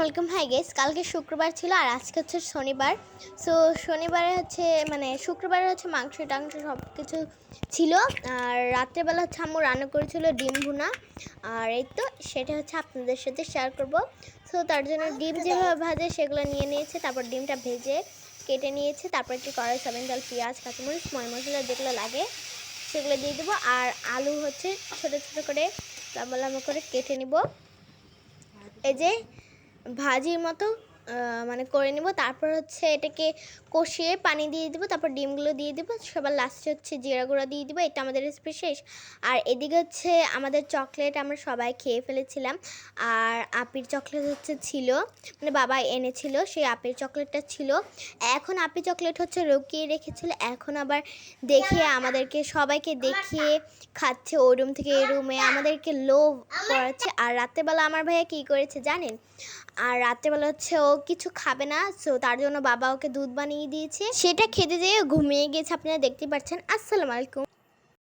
আলাইকুম high guess কালকে শুক্রবার ছিল আর আজকে হচ্ছে শনিবার। সো শনিবারে হচ্ছে মানে শুক্রবারে হচ্ছে মাংস টাংস সব কিছু ছিল। আর রাত্রেবেলা হচ্ছে আম্মু রান্না করেছিল ডিম ভুনা। আর এই তো সেটা হচ্ছে আপনাদের সাথে শেয়ার করব। সো তার জন্য ডিম যেভাবে ভাজে সেগুলো নিয়ে নিয়েছে তারপর ডিমটা ভেজে কেটে নিয়েছে তারপর একটি কড়াই সবিন ডাল পেঁয়াজ কাঁচামরিচ ময় মশলা যেগুলো লাগে সেগুলো দিয়ে দেবো। আর আলু হচ্ছে ছোটো ছোটো করে লম্বা লম্বা করে কেটে নিব। এই যে ভাজির মতো মানে করে নিব। তারপর হচ্ছে এটাকে কষিয়ে পানি দিয়ে দিব, তারপর ডিমগুলো দিয়ে দিব। সবার লাস্টে হচ্ছে জিরা গুঁড়া দিয়ে দিব, এটা আমাদের রেসিপি শেষ। আর এদিকে হচ্ছে আমাদের চকলেট আমরা সবাই খেয়ে ফেলেছিলাম। আর আপির চকলেট হচ্ছে ছিল মানে বাবা এনেছিল, সেই আপির চকলেটটা ছিল। এখন আপি চকলেট হচ্ছে রুকিয়ে রেখেছিল। এখন আবার দেখিয়ে আমাদেরকে, সবাইকে দেখিয়ে খাচ্ছে ওই রুম থেকে এই রুমে আমাদেরকে লোভ করাচ্ছে। আর রাত্রেবেলা আমার ভাইয়া কী করেছে জানেন? আর রাত্রেবেলা হচ্ছে ও কিছু খাবে না সো তার জন্য বাবা ওকে দুধ বানিয়ে দিয়েছে। সেটা খেতে যেয়ে ঘুমিয়ে গেছে, আপনারা দেখতে পাচ্ছেন। আসসালামু আলাইকুম।